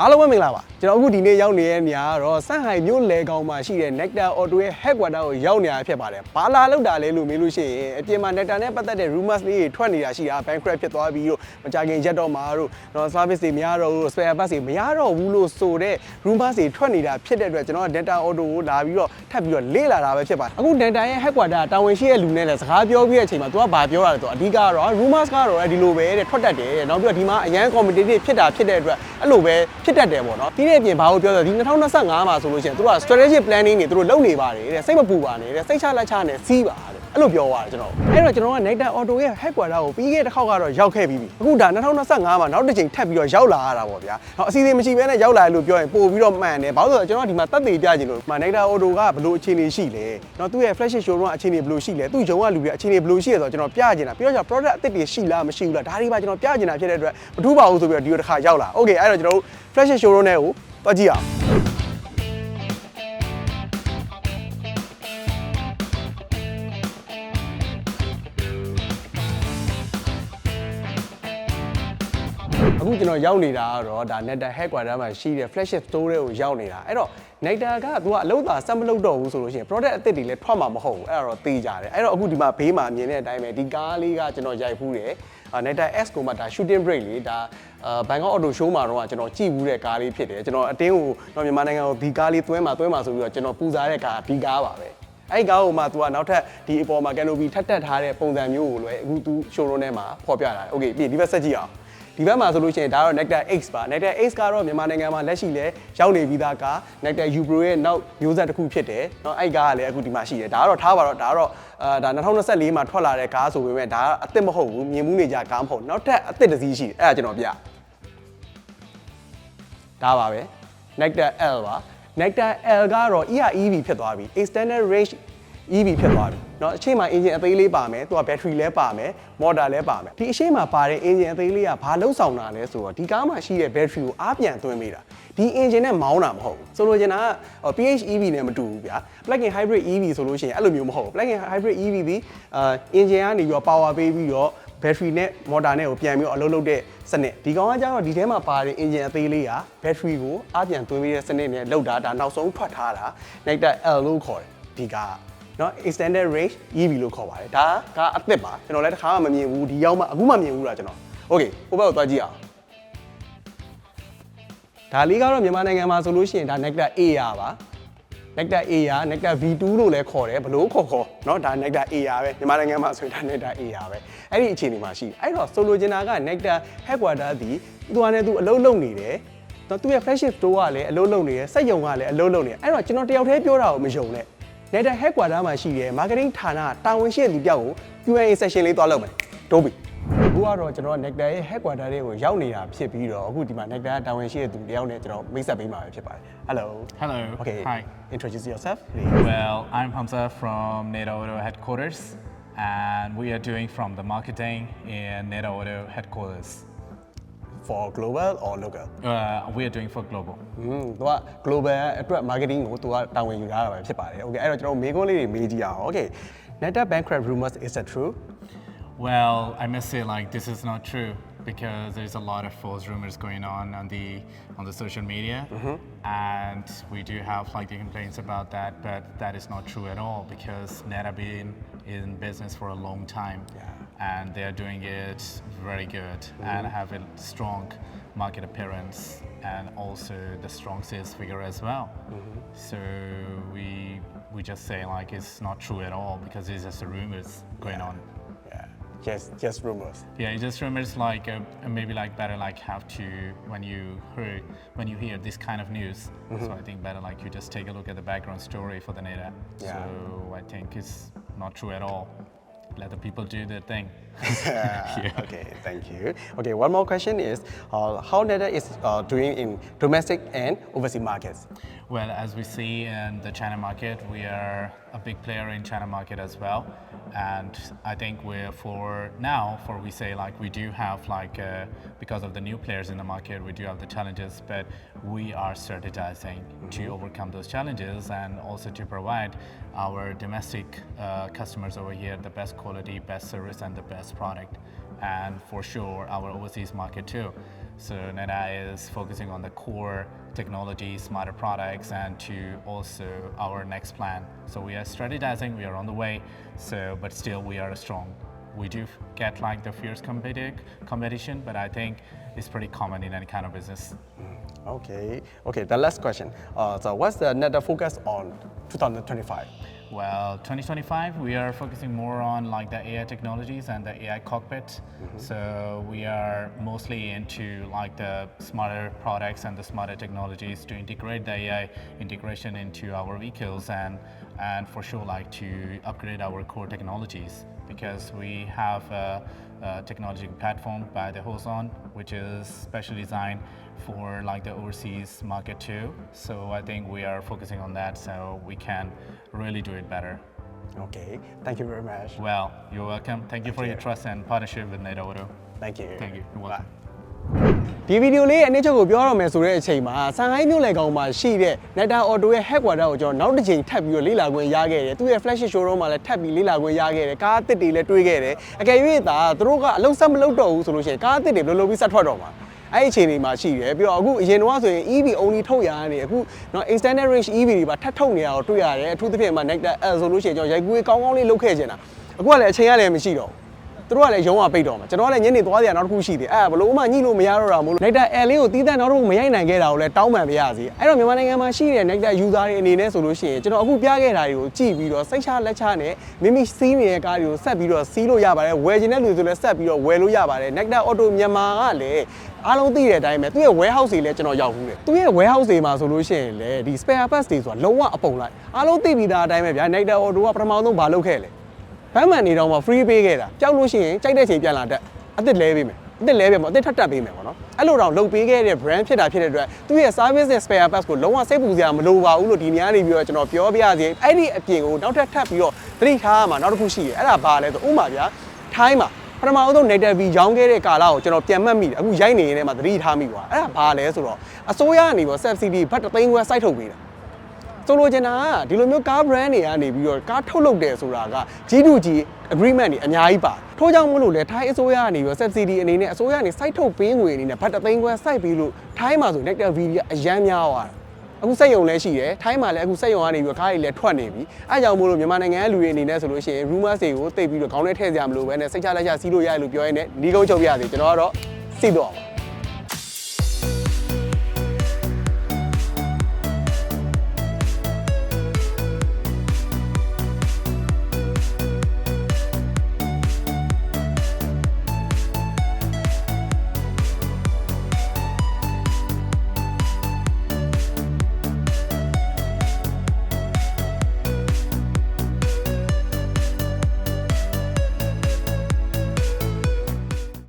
အားလုံးပဲမင်္ဂလာပါကျွန်တော်အခုဒီနေ့ရောက်နေတဲ့နေရာကတော့စန့်ဟိုင်မြို့လေကောင်မှာရှိတဲ့ Nectar Auto ရဲ့ headquarter ကိုရောက်နေတာဖြစ်ပါတယ်ဘာလာလောက်တာလဲလို့မေးလို့ရှိရင်အပြင်မှာ Nectar နဲ့ပတ်သက်တဲ့ rumors လေးတွေထွက်နေတာရှိတာ bankrupt ဖြစ်သွားပြီးတော့မကြခင်ရက်တော့မှာတို့တော့ service တွေမရတော့ဘူး spare parts တွေမရတော့ဘူးလို့ဆိုတဲ့ rumors တွေထွက်နေတာဖြစ်တဲ့အတွက်ကျွန်တော်က Nectar Auto ကိုလာပြီးတော့ထပ်ပြီးတော့လေ့လာတာပဲဖြစ်ပါတယ်အခု Nectar ရဲ့ headquarter တာဝန်ရှိတဲ့လူနဲ့လည်းစကားပြောပြီးတဲ့အချိန်မှာသူကဘာပြောတာလဲဆိုတော့အဓိကကတော့ rumors ကတော့ဒီလိုပဲတဲ့ထွက်တတ်တယ်တဲ့နောက်ပြီးတော့ဒီမှာအရန် competitive ဖြစ်တာဖြစ်တဲ့အတွက်အဲ့လိုပဲဖြစ်တတ်တယ်ပေါ့နော်ပြီးတဲ့အပြင်ဘာကိုပြောဆိုဒီ2025မှာဆိုလို့ရှိရင်သူတို့က strategic planning တွေသူတို့လုပ်နေပါတယ်တဲ့စိတ်မပူပါနဲ့တဲ့စိတ်ချလက်ချနဲ့စီးပါတဲ့ အဲ့လိုပြောသွားတယ်ကျွန်တော်အဲ့တော့ကျွန်တော်က Nectar Auto ရဲ့ headquarter ကိုပြီးခဲ့တဲ့တစ်ခေါက်ကတော့ရောက်ခဲ့ပြီးပြီအခုဒါ2025မှာနောက်တစ်ချိန်ထပ်ပြီးတော့ရောက်လာရတာပေါ့ဗျာတော့အစီအစဉ်မရှိဘဲနဲ့ရောက်လာရလို့ပြောရင်ပို့ပြီးတော့မှန်တယ်ဘာလို့လဲဆိုတော့ကျွန်တော်ဒီမှာတက်သေးပြချင်လို့ဒီမှာ Nectar Auto ကဘယ်လိုအခြေအနေရှိလဲတော့သူ့ရဲ့ flagship showroom ကအခြေအနေဘယ်လိုရှိလဲသူ့ဂျုံကလူတွေအခြေအနေဘယ်လိုရှိလဲဆိုတော့ကျွန်တော်ပြချင်တာပြီးတော့ကျွန်တော် product အသစ်တွေရှိလားမရှိဘူးလားဒါတွေပါကျွန်တော်ပြချင်တာဖြစ်တဲ့အတွက်မထူးပါဘူးဆိုပြီးတော့ဒီလိုတစ်ခါရောက်လာ Okay အဲ့တော့ကျွန်တော်တို့ flagship showroom နဲ့ကိုတွားကြည့်အောင် ကျွန်တော်ရောက်နေတာကတော့ဒါ Nectar headquarter မှာရှိတဲ့ flagship store တွေကိုရောက်နေတာအဲ့တော့ Nectar ကသူကအလုပ်သာစက်မလုပ်တော့ဘူးဆိုလို့ရှိရင် product အသစ်တွေလည်းထွက်မှာမဟုတ်ဘူးအဲ့ဒါတော့သိကြတယ်အဲ့တော့အခုဒီမှာဘေးမှာမြင်တဲ့အတိုင်းပဲဒီကားလေးကကျွန်တော်ရိုက်ဖူးတယ်အာ Nectar S ကိုမှဒါ shooting brake လေးဒါအာဘန်ကောက်အော်တိုရှိုးမှာတော့ကျွန်တော်ကြည့်ဘူးတဲ့ကားလေးဖြစ်တယ်ကျွန်တော်အတင်းကိုတော့မြန်မာနိုင်ငံကိုဒီကားလေးသွင်းမှာသွင်းမှာဆိုပြီးတော့ကျွန်တော်ပူစားတဲ့ကားဒီကားပါပဲအဲ့ဒီကားကိုမှ तू ကနောက်ထပ်ဒီအပေါ်မှာ canopy ထပ်တက်ထားတဲ့ပုံစံမျိုးကိုလည်းအခု तू showroom ထဲမှာဖော်ပြတာ။ Okay ပြီးဒီဘက်ဆက်ကြည့်အောင်။ ဒီဘက်မှာဆိုလို့ရှိရင်ဒါတော့ Nectar X ပါ Nectar X ကတော့မြန်မာနိုင်ငံမှာလက်ရှိလဲရောက်နေပြီးသားကား Nectar U Pro ရဲ့နောက်မျိုးဆက်တစ်ခုဖြစ်တယ်เนาะအဲ့ကားကလည်းအခုဒီမှာရှိတယ်ဒါကတော့ထားပါတော့ဒါကတော့အာဒါ2024မှာထွက်လာတဲ့ကားဆိုပေမဲ့ဒါကအစ်စ်မဟုတ်ဘူးမြင်မှုနေကြကားမဟုတ်နောက်ထပ်အစ်စ်တစ်စီးရှိတယ်အဲ့ဒါကျွန်တော်ပြဒါပါပဲ Nectar L ပါ Nectar L ကတော့ ER EV ဖြစ်သွားပြီ extended range EV ဖြစ်သွားပြီเนาะအချိန်မှာ engine အသေးလေးပါမယ်သူက battery လဲပါမယ် motor လဲပါမယ်ဒီအချိန်မှာပါတဲ့ engine အသေးလေးကဘာလို့ဆောင်တာလဲဆိုတော့ဒီကားမှာရှိတဲ့ battery ကိုအားပြန်သွင်းပေးတာဒီ engine နဲ့မောင်းတာမဟုတ်ဘူးဆိုလိုချင်တာက PHEV နဲ့မတူဘူးဗျာ plug-in hybrid EV ဆိုလို့ရှိရင်အဲ့လိုမျိုးမဟုတ်ဘူး plug-in hybrid EV ဒီအာ engine ကနေပြီးတော့ power ပေးပြီးတော့ battery နဲ့ motor နဲ့ကိုပြန်ပြီးတော့အလုပ်လုပ်တဲ့စနစ်ဒီကောင်ကကျတော့ဒီထဲမှာပါတဲ့ engine အသေးလေးက battery ကိုအားပြန်သွင်းပေးတဲ့စနစ်နဲ့လောက်တာဒါနောက်ဆုံးထွက်ထားတာ Nectar L လို့ခေါ်တယ်ဒီကားက เนาะ extended range EV လို့ခေါ်ပါတယ်ဒါကအသစ်ပါကျွန်တော်လည်းတစ်ခါမှမမြင်ဘူးဒီရောက်မှအခုမှမြင်ဘူးလားကျွန်တော် Okay ဟိုဘက်ကိုသွားကြည့်အောင်ဒါလေးကတော့မြန်မာနိုင်ငံမှာဆိုလို့ရှိရင်ဒါ Nectar AR ပါ Nectar AR Nectar V2 လို့လည်းခေါ်တယ်ဘလို့ခေါ်ခေါ်เนาะဒါ Nectar AR ပဲမြန်မာနိုင်ငံမှာဆိုရင်ဒါ Nectar AR ပဲအဲ့ဒီအခြေအနေမှာရှိအဲ့တော့ဆိုလိုချင်တာက Nectar headquarter ဒီသူကလည်းသူအလုပ်လုပ်နေတယ်တော့သူရဲ့ flagship store ကလည်းအလုပ်လုပ်နေတယ်စက်ယုံကလည်းအလုပ်လုပ်နေတယ်အဲ့တော့ကျွန်တော်တယောက်တည်းပြောတာကိုမယုံနဲ့ Nectar headquarter မှာရှိတဲ့ marketing ဌာနတာဝန်ရှိတဲ့လူတယောက်ကို Q&A session လေးသွားလုပ်မယ်တိုးပြီအခုကတော့ကျွန်တော် Nectar ရဲ့ headquarter တွေကိုရောက်နေတာဖြစ်ပြီးတော့အခုဒီမှာ Nectar တာဝန်ရှိတဲ့သူတယောက်နဲ့ကျွန်တော်မိတ်ဆက်ပေးမှာပဲဖြစ်ပါတယ် Hello Hello. Okay Hi. introduce yourself please Well, I'm Hamza from Neta Auto headquarters, and we are doing from the marketing in Neta Auto headquarters. for global or local Uh, we are doing for global. อืมသူက global အတွက် marketing ကိုသူကတာဝန်ယူထားတာပဲဖြစ်ပါတယ် Okay အဲ့တော့ကျွန်တော်မေးခွန်းလေးတွေမေးကြည့်အောင် Okay Nectar bankrupt rumors is that true Well, I must say like this is not true because there's a lot of false rumors going on on the on the social media, and we do have like the complaints about that, but that is not true at all because Neta been in business for a long time, Yeah. and they are doing it very good and have a strong market appearance and also the strong sales figure as well. So we we just say like it's not true at all because it's just rumors going on. yeah just just rumors Yeah, just rumors like uh, maybe like better like have to when you hear when you hear this kind of news. So I think better like you just take a look at the background story for the NADA. Yeah. So I think it's not true at all. Let the people do their thing. Yeah. Okay, thank you. Okay, one more question is uh, how Neta is uh, doing in domestic and overseas markets? Well, as we see in the China market, we are a big player in China market as well. And I think we're for now, for we say like we do have like, uh, because of the new players in the market, we do have the challenges, but we are strategizing to overcome those challenges and also to provide our domestic uh, customers over here the best quality, best service, and the best product. And for sure, our overseas market too. So Neta is focusing on the core technology, smarter products, and to also our next plan. So we are strategizing, we are on the way. So, but still we are strong. We do get like the fierce competi- competition, but I think it's pretty common in any kind of business. Okay. Okay. The last question. Uh, so what's the net focus on 2025? Well, 2025, we are focusing more on like the AI technologies and the AI cockpit. Mm-hmm. So we are mostly into like the smarter products and the smarter technologies to integrate the AI integration into our vehicles and and for sure like to upgrade our core technologies because we have a, a technology platform by the Hoson which is specially designed for like the overseas market too. So I think we are focusing on that so we can really do it better. Okay. Thank you very much. Well, you're welcome. Thank you for Thank your trust and partnership with NATO Auto. Thank you. Thank you. You're welcome. ဒီဗီဒီယိုလေးအနည်းချုပ်ကိုပြောရမယ်ဆိုတဲ့အချိန်မှာစန်ဟိုင်းမြို့လယ်ကောင်မှာရှိတဲ့ Neta Auto ရဲ့ headquarter ကိုကျွန်တော်နောက်တစ်ချိန်ထပ်ပြီးတော့လေ့လာခွင့်ရခဲ့တယ်။သူ့ရဲ့ flagship showroom မှာလည်းထပ်ပြီးလေ့လာခွင့်ရခဲ့တယ်။ကားအသစ်တွေလည်းတွေ့ခဲ့တယ်။အကယ်၍သာသူတို့ကအလုံးဆက်မလုပ်တော့ဘူးဆိုလို့ရှိရင်ကားအသစ်တွေဘယ်လိုလုပ်ပြီးဆက်ထွက်တော့မှာ။အဲ့ဒီအချိန်တွေမှာရှိတယ်ပြီးတော့အခုအရင်တော့ဆိုရင် EV only ထုတ်ရတာနေအခုနော် extended range EV တွေပါထပ်ထုတ်နေတာကိုတွေ့ရတယ်အထူးသဖြင့်မှာ Nectar L ဆိုလို့ရှိရင်ကျွန်တော်ရိုက်ကူးရေးကောင်းကောင်းလေးလုပ်ခဲ့ချင်တာအခုကလည်းအချိန်ကလည်းမရှိတော့ဘူး သူတို့ကလည်းရုံးကပိတ်တော့မှာကျွန်တော်ကလည်းညနေသွားစရာနောက်တစ်ခုရှိသေးအဲ့ဒါဘလို့မှညှိလို့မရတော့တာမို့လို့ Nectar L လေးကိုတီးတန့်နောက်တစ်ခုမရိုက်နိုင်ခဲ့တာကိုလည်းတောင်းပန်ပါရစေအဲ့တော့မြန်မာနိုင်ငံမှာရှိတဲ့ Nectar user တွေအနေနဲ့ဆိုလို့ရှိရင်ကျွန်တော်အခုပြခဲ့တာတွေကိုကြည့်ပြီးတော့စိတ်ချလက်ချနဲ့မိမိစီးနေတဲ့ကားတွေကိုဆက်ပြီးတော့စီးလို့ရပါတယ်ဝယ်ချင်တဲ့လူဆိုလည်းဆက်ပြီးတော့ဝယ်လို့ရပါတယ် Nectar Auto မြန်မာကလည်းအားလုံးသိတဲ့အတိုင်းပဲသူ့ရဲ့ warehouse တွေလည်းကျွန်တော်ရောက်ဘူးတယ်သူ့ရဲ့ warehouse တွေမှာဆိုလို့ရှိရင်လည်းဒီ spare parts တွေဆိုတာလုံးဝအပုံလိုက်အားလုံးသိပြီးသားအတိုင်းပဲဗျာ Nectar Auto ကပထမဆုံးမလုပ်ခဲ့လေ ဘမ်းမန်နေတော့မှ free ပေးခဲ့တာကြောက်လို့ရှိရင်ကြိုက်တဲ့ချိန်ပြန်လာတက်အသစ်လဲပေးမယ်အသစ်လဲပေးမှာအသစ်ထပ်တက်ပေးမယ်ပေါ့နော်အဲ့လိုတော့လုပ်ပေးခဲ့တဲ့ brand ဖြစ်တာဖြစ်တဲ့အတွက်သူ့ရဲ့ service နဲ့ spare parts ကိုလုံးဝစိတ်ပူစရာမလိုပါဘူးလို့ဒီနေရာနေပြီးတော့ကျွန်တော်ပြောပြရစီအဲ့ဒီအပြင်ကိုနောက်ထပ်ထပ်ပြီးတော့သတိထားရမှာနောက်တစ်ခုရှိတယ်အဲ့ဒါဘာလဲဆိုဥပမာဗျာထိုင်းမှာပထမအဆုံး native V ရောင်းခဲ့တဲ့ကာလကိုကျွန်တော်ပြန်မှတ်မိတယ်အခုရိုက်နေရင်လည်းမှသတိထားမိသွားအဲ့ဒါဘာလဲဆိုတော့အစိုးရကနေပြီး subsidy ဘတ်တစ်သိန်းခွဲစိုက်ထုတ်ပေးတာ ဆိုလိုချင်တာကဒီလိုမျိုးကား brand တွေကနေပြီးတော့ကားထုတ်လုပ်တယ်ဆိုတာက G2G agreement တွေအများကြီးပါထို့ကြောင့်မလို့လေထိုင်းအစိုးရကနေပြီးတော့ subsidy အနေနဲ့အစိုးရကနေစိုက်ထုတ်ပေးငွေအနေနဲ့ဘတ်တစ်သိန်းခွဲစိုက်ပြီးလို့ထိုင်းမှာဆို Nectar V ကအရန်များသွားတာအခုစက်ရုံလည်းရှိတယ်ထိုင်းမှာလည်းအခုစက်ရုံကနေပြီးတော့ကားတွေလည်းထွက်နေပြီအဲကြောင့်မို့လို့မြန်မာနိုင်ငံရဲ့လူတွေအနေနဲ့ဆိုလို့ရှိရင် rumors တွေကိုတိတ်ပြီးတော့ခေါင်းထဲထည့်စရာမလိုဘဲနဲ့စိတ်ချလက်ချစီးလို့ရတယ်လို့ပြောရင်းနဲ့ဒီကုန်းချုပ်ပြရစီကျွန်တော်ကတော့စီးတော့ပါ